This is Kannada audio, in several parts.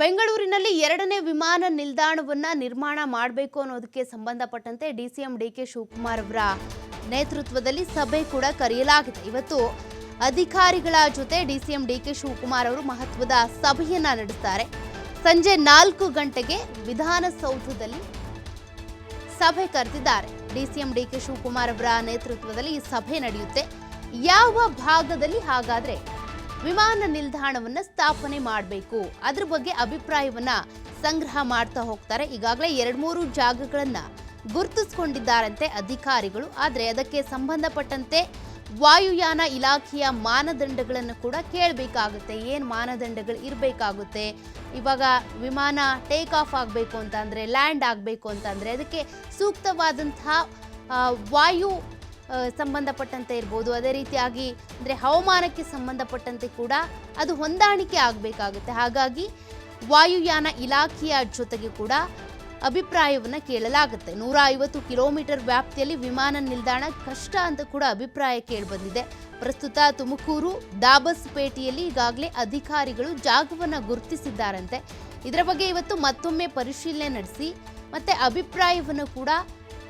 ಬೆಂಗಳೂರಿನಲ್ಲಿ ಎರಡನೇ ವಿಮಾನ ನಿಲ್ದಾಣವನ್ನ ನಿರ್ಮಾಣ ಮಾಡಬೇಕು ಅನ್ನೋದಕ್ಕೆ ಸಂಬಂಧಪಟ್ಟಂತೆ ಡಿಸಿಎಂ ಡಿಕೆ ಶಿವಕುಮಾರ್ ಅವರ ನೇತೃತ್ವದಲ್ಲಿ ಸಭೆ ಕೂಡ ಕರೆಯಲಾಗಿದೆ. ಇವತ್ತು ಅಧಿಕಾರಿಗಳ ಜೊತೆ ಡಿಸಿಎಂ ಡಿಕೆ ಶಿವಕುಮಾರ್ ಅವರು ಮಹತ್ವದ ಸಭೆಯನ್ನ ನಡೆಸ್ತಾರೆ. ಸಂಜೆ ನಾಲ್ಕು ಗಂಟೆಗೆ ವಿಧಾನಸೌಧದಲ್ಲಿ ಸಭೆ ಕರೆದಿದ್ದಾರೆ. ಡಿಸಿಎಂ ಡಿಕೆ ಶಿವಕುಮಾರ್ ಅವರ ನೇತೃತ್ವದಲ್ಲಿ ಈ ಸಭೆ ನಡೆಯುತ್ತೆ. ಯಾವ ಭಾಗದಲ್ಲಿ ಹಾಗಾದ್ರೆ ವಿಮಾನ ನಿಲ್ದಾಣವನ್ನ ಸ್ಥಾಪನೆ ಮಾಡಬೇಕು. ಅದ್ರ ಬಗ್ಗೆ ಅಭಿಪ್ರಾಯವನ್ನ ಸಂಗ್ರಹ ಮಾಡ್ತಾ ಹೋಗ್ತಾರೆ. ಈಗಾಗಲೇ ಎರಡ್ ಮೂರು ಜಾಗಗಳನ್ನ ಗುರುತಿಸ್ಕೊಂಡಿದ್ದಾರಂತೆ ಅಧಿಕಾರಿಗಳು. ಆದರೆ ಅದಕ್ಕೆ ಸಂಬಂಧಪಟ್ಟಂತೆ ವಾಯುಯಾನ ಇಲಾಖೆಯ ಮಾನದಂಡಗಳನ್ನು ಕೂಡ ಕೇಳಬೇಕಾಗುತ್ತೆ. ಏನು ಮಾನದಂಡಗಳು ಇರಬೇಕಾಗುತ್ತೆ? ಇವಾಗ ವಿಮಾನ ಟೇಕ್ ಆಫ್ ಆಗಬೇಕು ಅಂತಂದರೆ ಲ್ಯಾಂಡ್ ಆಗಬೇಕು ಅಂತಂದರೆ ಅದಕ್ಕೆ ಸೂಕ್ತವಾದಂತಹ ವಾಯು ಸಂಬಂಧಪಟ್ಟಂತೆ ಇರ್ಬೋದು. ಅದೇ ರೀತಿಯಾಗಿ ಅಂದರೆ ಹವಾಮಾನಕ್ಕೆ ಸಂಬಂಧಪಟ್ಟಂತೆ ಕೂಡ ಅದು ಹೊಂದಾಣಿಕೆ ಆಗಬೇಕಾಗುತ್ತೆ. ಹಾಗಾಗಿ ವಾಯುಯಾನ ಇಲಾಖೆಯ ಜೊತೆಗೆ ಕೂಡ ಅಭಿಪ್ರಾಯವನ್ನು ಕೇಳಲಾಗುತ್ತೆ. ನೂರ ಐವತ್ತು ಕಿಲೋಮೀಟರ್ ವ್ಯಾಪ್ತಿಯಲ್ಲಿ ವಿಮಾನ ನಿಲ್ದಾಣ ಕಷ್ಟ ಅಂತ ಕೂಡ ಅಭಿಪ್ರಾಯ ಕೇಳಿಬಂದಿದೆ. ಪ್ರಸ್ತುತ ತುಮಕೂರು ದಾಬಸ್ಪೇಟೆಯಲ್ಲಿ ಈಗಾಗಲೇ ಅಧಿಕಾರಿಗಳು ಜಾಗವನ್ನು ಗುರುತಿಸಿದ್ದಾರಂತೆ. ಇದರ ಬಗ್ಗೆ ಇವತ್ತು ಮತ್ತೊಮ್ಮೆ ಪರಿಶೀಲನೆ ನಡೆಸಿ ಮತ್ತೆ ಅಭಿಪ್ರಾಯವನ್ನು ಕೂಡ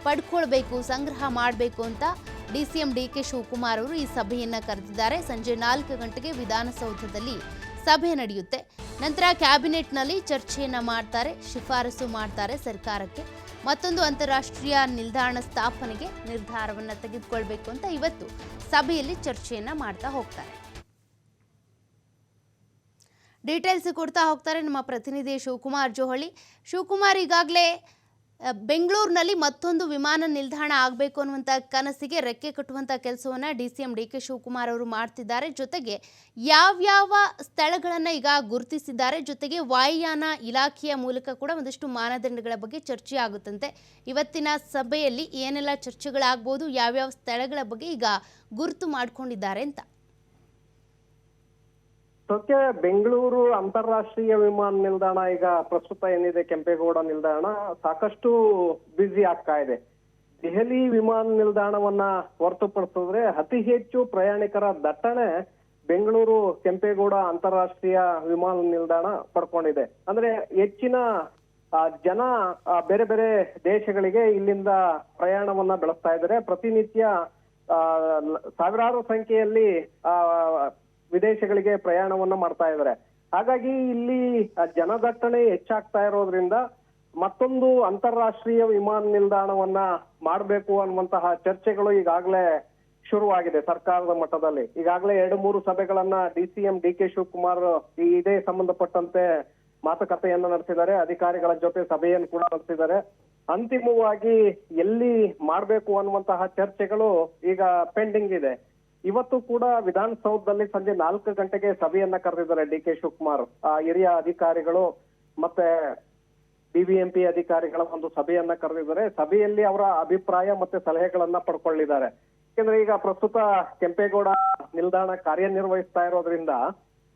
ಪಡ್ಕೊಳ್ಬೇಕು, ಸಂಗ್ರಹ ಮಾಡಬೇಕು ಅಂತ ಡಿ ಡಿಕೆ ಶಿವಕುಮಾರ್ ಅವರು ಈ ಸಭೆಯನ್ನ ಕರೆದಿದ್ದಾರೆ. ಸಂಜೆ ನಾಲ್ಕು ಗಂಟೆಗೆ ವಿಧಾನಸೌಧದಲ್ಲಿ ಸಭೆ ನಡೆಯುತ್ತೆ. ನಂತರ ಕ್ಯಾಬಿನೆಟ್ನಲ್ಲಿ ಚರ್ಚೆಯನ್ನ ಮಾಡ್ತಾರೆ, ಶಿಫಾರಸು ಮಾಡ್ತಾರೆ ಸರ್ಕಾರಕ್ಕೆ. ಮತ್ತೊಂದು ಅಂತಾರಾಷ್ಟ್ರೀಯ ನಿಲ್ದಾಣ ಸ್ಥಾಪನೆಗೆ ನಿರ್ಧಾರವನ್ನು ತೆಗೆದುಕೊಳ್ಬೇಕು ಅಂತ ಇವತ್ತು ಸಭೆಯಲ್ಲಿ ಚರ್ಚೆಯನ್ನ ಮಾಡ್ತಾ ಹೋಗ್ತಾರೆ. ಡೀಟೇಲ್ಸ್ ಕೊಡ್ತಾ ಹೋಗ್ತಾರೆ ನಮ್ಮ ಪ್ರತಿನಿಧಿ ಶಿವಕುಮಾರ್ ಜೋಹಳಿ. ಶಿವಕುಮಾರ್, ಈಗಾಗಲೇ ಬೆಂಗಳೂರಿನಲ್ಲಿ ಮತ್ತೊಂದು ವಿಮಾನ ನಿಲ್ದಾಣ ಆಗಬೇಕು ಅನ್ನುವಂಥ ಕನಸಿಗೆ ರೆಕ್ಕೆ ಕಟ್ಟುವಂಥ ಕೆಲಸವನ್ನು D C M D K Shivakumar ಅವರು ಮಾಡ್ತಿದ್ದಾರೆ. ಜೊತೆಗೆ ಯಾವ್ಯಾವ ಸ್ಥಳಗಳನ್ನು ಈಗ ಗುರುತಿಸಿದ್ದಾರೆ, ಜೊತೆಗೆ ವಾಯುಯಾನ ಇಲಾಖೆಯ ಮೂಲಕ ಕೂಡ ಒಂದಷ್ಟು ಮಾನದಂಡಗಳ ಬಗ್ಗೆ ಚರ್ಚೆ ಆಗುತ್ತಂತೆ. ಇವತ್ತಿನ ಸಭೆಯಲ್ಲಿ ಏನೆಲ್ಲ ಚರ್ಚೆಗಳಾಗ್ಬೋದು, ಯಾವ್ಯಾವ ಸ್ಥಳಗಳ ಬಗ್ಗೆ ಈಗ ಗುರುತು ಮಾಡ್ಕೊಂಡಿದ್ದಾರೆ ಅಂತ. ಸದ್ಯ ಬೆಂಗಳೂರು ಅಂತಾರಾಷ್ಟ್ರೀಯ ವಿಮಾನ ನಿಲ್ದಾಣ ಈಗ ಪ್ರಸ್ತುತ ಏನಿದೆ ಕೆಂಪೇಗೌಡ ನಿಲ್ದಾಣ ಸಾಕಷ್ಟು ಬ್ಯುಸಿ ಆಗ್ತಾ ಇದೆ. ದೆಹಲಿ ವಿಮಾನ ನಿಲ್ದಾಣವನ್ನ ಹೊರತುಪಡಿಸಿದ್ರೆ ಅತಿ ಹೆಚ್ಚು ಪ್ರಯಾಣಿಕರ ದಟ್ಟಣೆ ಬೆಂಗಳೂರು ಕೆಂಪೇಗೌಡ ಅಂತಾರಾಷ್ಟ್ರೀಯ ವಿಮಾನ ನಿಲ್ದಾಣ ಪಡ್ಕೊಂಡಿದೆ. ಅಂದ್ರೆ ಹೆಚ್ಚಿನ ಜನ ಬೇರೆ ಬೇರೆ ದೇಶಗಳಿಗೆ ಇಲ್ಲಿಂದ ಪ್ರಯಾಣವನ್ನ ಬೆಳೆಸ್ತಾ ಇದ್ದಾರೆ. ಪ್ರತಿನಿತ್ಯ ಸಾವಿರಾರು ಸಂಖ್ಯೆಯಲ್ಲಿ ವಿದೇಶಗಳಿಗೆ ಪ್ರಯಾಣವನ್ನ ಮಾಡ್ತಾ ಇದ್ದಾರೆ ಹಾಗಾಗಿ ಇಲ್ಲಿ ಜನದಟ್ಟಣೆ ಹೆಚ್ಚಾಗ್ತಾ ಇರೋದ್ರಿಂದ ಮತ್ತೊಂದು ಅಂತಾರಾಷ್ಟ್ರೀಯ ವಿಮಾನ ನಿಲ್ದಾಣವನ್ನ ಮಾಡಬೇಕು ಅನ್ನುವಂತಹ ಚರ್ಚೆಗಳು ಈಗಾಗಲೇ ಶುರುವಾಗಿದೆ ಸರ್ಕಾರದ ಮಟ್ಟದಲ್ಲಿ. ಈಗಾಗಲೇ ಎರಡು ಮೂರು ಸಭೆಗಳನ್ನ D C M, D K Shivakumar ಇದೇ ಸಂಬಂಧಪಟ್ಟಂತೆ ಮಾತುಕತೆಯನ್ನ ನಡೆಸಿದ್ದಾರೆ. ಅಧಿಕಾರಿಗಳ ಜೊತೆ ಸಭೆಯನ್ನು ಕೂಡ ನಡೆಸಿದ್ದಾರೆ. ಅಂತಿಮವಾಗಿ ಎಲ್ಲಿ ಮಾಡಬೇಕು ಅನ್ನುವಂತಹ ಚರ್ಚೆಗಳು ಈಗ ಪೆಂಡಿಂಗ್ ಇದೆ. ಇವತ್ತು ಕೂಡ ವಿಧಾನಸೌಧದಲ್ಲಿ ಸಂಜೆ ನಾಲ್ಕು ಗಂಟೆಗೆ ಸಭೆಯನ್ನ ಕರೆದಿದ್ದಾರೆ ಡಿ ಕೆ ಶಿವಕುಮಾರ್. ಹಿರಿಯ ಅಧಿಕಾರಿಗಳು ಮತ್ತೆ ಬಿಬಿಎಂಪಿ ಅಧಿಕಾರಿಗಳ ಒಂದು ಸಭೆಯನ್ನ ಕರೆದಿದ್ದಾರೆ. ಸಭೆಯಲ್ಲಿ ಅವರ ಅಭಿಪ್ರಾಯ ಮತ್ತೆ ಸಲಹೆಗಳನ್ನ ಪಡ್ಕೊಳ್ಳಿದ್ದಾರೆ. ಯಾಕಂದ್ರೆ ಈಗ ಪ್ರಸ್ತುತ ಕೆಂಪೇಗೌಡ ನಿಲ್ದಾಣ ಕಾರ್ಯನಿರ್ವಹಿಸ್ತಾ ಇರೋದ್ರಿಂದ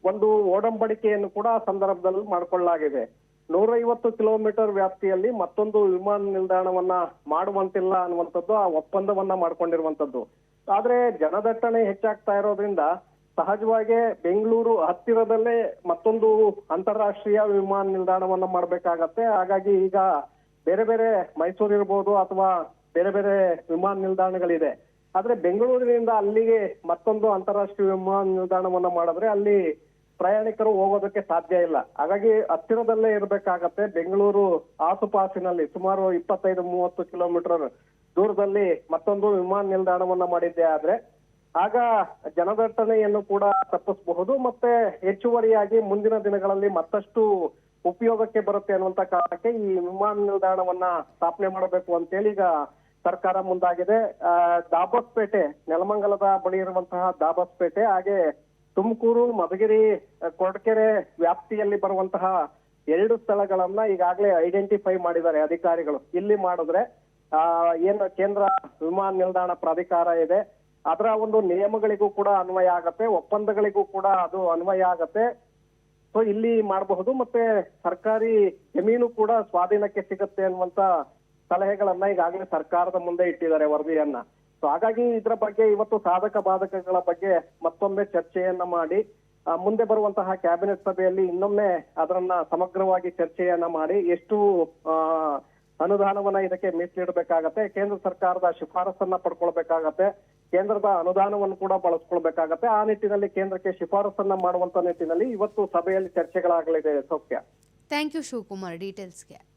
ಒಂದು ಓಡಂಬಡಿಕೆಯನ್ನು ಕೂಡ ಸಂದರ್ಭದಲ್ಲಿ ಮಾಡ್ಕೊಳ್ಳಲಾಗಿದೆ. ನೂರೈವತ್ತು ಕಿಲೋಮೀಟರ್ ವ್ಯಾಪ್ತಿಯಲ್ಲಿ ಮತ್ತೊಂದು ವಿಮಾನ ನಿಲ್ದಾಣವನ್ನ ಮಾಡುವಂತಿಲ್ಲ ಅನ್ನುವಂಥದ್ದು, ಆ ಒಪ್ಪಂದವನ್ನ ಮಾಡ್ಕೊಂಡಿರುವಂತದ್ದು ಆದ್ರೆ ಜನದಟ್ಟಣೆ ಹೆಚ್ಚಾಗ್ತಾ ಇರೋದ್ರಿಂದ ಸಹಜವಾಗಿ ಬೆಂಗಳೂರು ಹತ್ತಿರದಲ್ಲೇ ಮತ್ತೊಂದು ಅಂತಾರಾಷ್ಟ್ರೀಯ ವಿಮಾನ ನಿಲ್ದಾಣವನ್ನ ಮಾಡ್ಬೇಕಾಗತ್ತೆ. ಹಾಗಾಗಿ ಈಗ ಬೇರೆ ಬೇರೆ ಮೈಸೂರು ಇರ್ಬೋದು ಅಥವಾ ಬೇರೆ ಬೇರೆ ವಿಮಾನ ನಿಲ್ದಾಣಗಳಿದೆ. ಆದ್ರೆ ಬೆಂಗಳೂರಿನಿಂದ ಅಲ್ಲಿಗೆ ಮತ್ತೊಂದು ಅಂತಾರಾಷ್ಟ್ರೀಯ ವಿಮಾನ ನಿಲ್ದಾಣವನ್ನ ಮಾಡಿದ್ರೆ ಅಲ್ಲಿ ಪ್ರಯಾಣಿಕರು ಹೋಗೋದಕ್ಕೆ ಸಾಧ್ಯ ಇಲ್ಲ. ಹಾಗಾಗಿ ಹತ್ತಿರದಲ್ಲೇ ಇರ್ಬೇಕಾಗತ್ತೆ. ಬೆಂಗಳೂರು ಆಸುಪಾಸಿನಲ್ಲಿ ಸುಮಾರು ಇಪ್ಪತ್ತೈದು, ಮೂವತ್ತು ಕಿಲೋಮೀಟರ್ ದೂರದಲ್ಲಿ ಮತ್ತೊಂದು ವಿಮಾನ ನಿಲ್ದಾಣವನ್ನ ಮಾಡಿದ್ದೆ ಆದ್ರೆ ಆಗ ಜನದಟ್ಟಣೆಯನ್ನು ಕೂಡ ತಪ್ಪಿಸಬಹುದು ಮತ್ತೆ ಹೆಚ್ಚುವರಿಯಾಗಿ ಮುಂದಿನ ದಿನಗಳಲ್ಲಿ ಮತ್ತಷ್ಟು ಉಪಯೋಗಕ್ಕೆ ಬರುತ್ತೆ ಅನ್ನುವಂತ ಕಾರಣಕ್ಕೆ ಈ ವಿಮಾನ ನಿಲ್ದಾಣವನ್ನ ಸ್ಥಾಪನೆ ಮಾಡಬೇಕು ಅಂತೇಳಿ ಈಗ ಸರ್ಕಾರ ಮುಂದಾಗಿದೆ. ದಾಬಸ್ಪೇಟೆ, ನೆಲಮಂಗಲದ ಬಳಿ ಇರುವಂತಹ ದಾಬಸ್ಪೇಟೆ, ಹಾಗೆ ತುಮಕೂರು, ಮಧುಗಿರಿ, ಕೊರಟಗೆರೆ ವ್ಯಾಪ್ತಿಯಲ್ಲಿ ಬರುವಂತಹ ಎರಡು ಸ್ಥಳಗಳನ್ನ ಈಗಾಗಲೇ ಐಡೆಂಟಿಫೈ ಮಾಡಿದ್ದಾರೆ ಅಧಿಕಾರಿಗಳು. ಇಲ್ಲಿ ಮಾಡಿದ್ರೆ ಏನು ಕೇಂದ್ರ ವಿಮಾನ ನಿಲ್ದಾಣ ಪ್ರಾಧಿಕಾರ ಇದೆ, ಅದರ ಒಂದು ನಿಯಮಗಳಿಗೂ ಕೂಡ ಅನ್ವಯ ಆಗತ್ತೆ, ಒಪ್ಪಂದಗಳಿಗೂ ಕೂಡ ಅದು ಅನ್ವಯ ಆಗತ್ತೆ. ಸೊ ಇಲ್ಲಿ ಮಾಡಬಹುದು, ಮತ್ತೆ ಸರ್ಕಾರಿ ಜಮೀನು ಕೂಡ ಸ್ವಾಧೀನಕ್ಕೆ ಸಿಗುತ್ತೆ ಅನ್ನುವಂತ ಸಲಹೆಗಳನ್ನ ಈಗಾಗಲೇ ಸರ್ಕಾರದ ಮುಂದೆ ಇಟ್ಟಿದ್ದಾರೆ ವರದಿಯನ್ನ. ಸೊ ಹಾಗಾಗಿ ಇದರ ಬಗ್ಗೆ ಇವತ್ತು ಸಾಧಕ ಬಾಧಕಗಳ ಬಗ್ಗೆ ಮತ್ತೊಮ್ಮೆ ಚರ್ಚೆಯನ್ನ ಮಾಡಿ ಮುಂದೆ ಬರುವಂತಹ ಕ್ಯಾಬಿನೆಟ್ ಸಭೆಯಲ್ಲಿ ಇನ್ನೊಮ್ಮೆ ಅದರನ್ನ ಸಮಗ್ರವಾಗಿ ಚರ್ಚೆಯನ್ನ ಮಾಡಿ, ಎಷ್ಟು ಅನುದಾನವನ್ನ ಇದಕ್ಕೆ ಮೀಸಲಿಡಬೇಕಾಗತ್ತೆ. ಕೇಂದ್ರ ಸರ್ಕಾರದ ಶಿಫಾರಸನ್ನ ಪಡ್ಕೊಳ್ಬೇಕಾಗತ್ತೆ. ಕೇಂದ್ರದ ಅನುದಾನವನ್ನು ಕೂಡ ಬಳಸ್ಕೊಳ್ಬೇಕಾಗತ್ತೆ. ಆ ನಿಟ್ಟಿನಲ್ಲಿ ಕೇಂದ್ರಕ್ಕೆ ಶಿಫಾರಸನ್ನ ಮಾಡುವಂತ ನಿಟ್ಟಿನಲ್ಲಿ ಇವತ್ತು ಸಭೆಯಲ್ಲಿ ಚರ್ಚೆಗಳಾಗಲಿದೆ ಸೌಖ್ಯ. Thank you Shivakumar ಡೀಟೇಲ್ಸ್ಗೆ